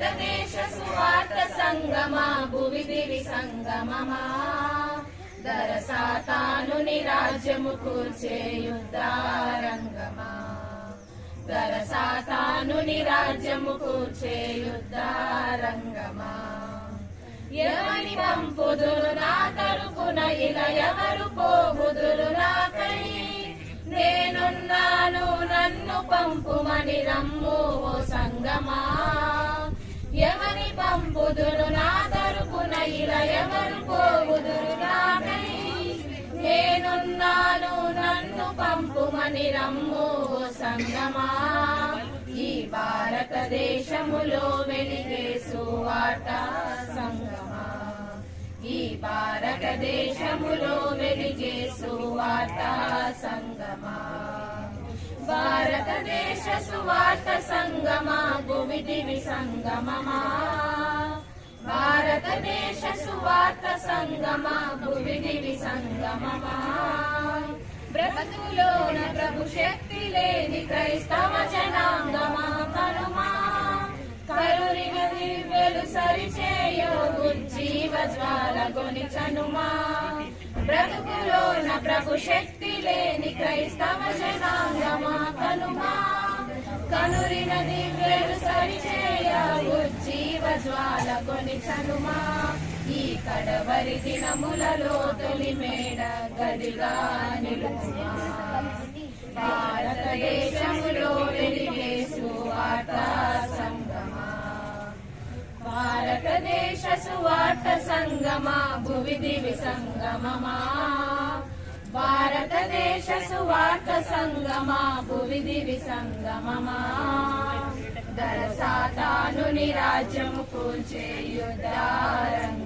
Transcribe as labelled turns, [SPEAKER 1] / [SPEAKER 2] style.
[SPEAKER 1] భారతదేశ సువార్త సంగమా భువి దివి సంగమమా. దరసాతాను రాజ్యము కూర్చే యుద్ధారంగమా. దరసాతాను రాజ్యము కూర్చే యుద్ధారంగమా. ఎవరి పంపుదురు నా తరపున ఇలా ఎవరు పోగుదురు నాకై? నేనున్నాను నన్ను పంపుమని రమ్ము ఓ సంగమా. పంపుమని రమ్ము సంగమా. ఈ భారతదేశములో వెలిగే సువార్త సంగమా. ఈ భారతదేశములో వెలిగే సువార్త సంగమా. భారతదేశ సువార్త సంగమా భూమి సంగమమా. బ్రతుకులోన ప్రభు శక్తి లేని క్రైస్తవ జనాంగమా కనుమా దివ్యలు సరిచేయో ఉజ్జీవ జ్వాల గొని చనుమా? బ్రతుకులోన ప్రభు శక్తి లేని క్రైస్తవ జనాంగమా కనుమా కనురిన దివ్యలు సరిచేయ ఉజ్జీవ జ్వాల గొని చనుమా? ఈ కడవరి దినములలో తొలి మేడ గదిగా భారతదేశములో వెలిగేసు సువార్త సంగమా. భారతదేశ సువార్త సంగమా భువి దివి సంగమమా. భారతదేశ సువార్త సంగమా భువి దివి సంగమమా దరసాతానుని రాజ్యము కూల్చే యుద్ధారంగ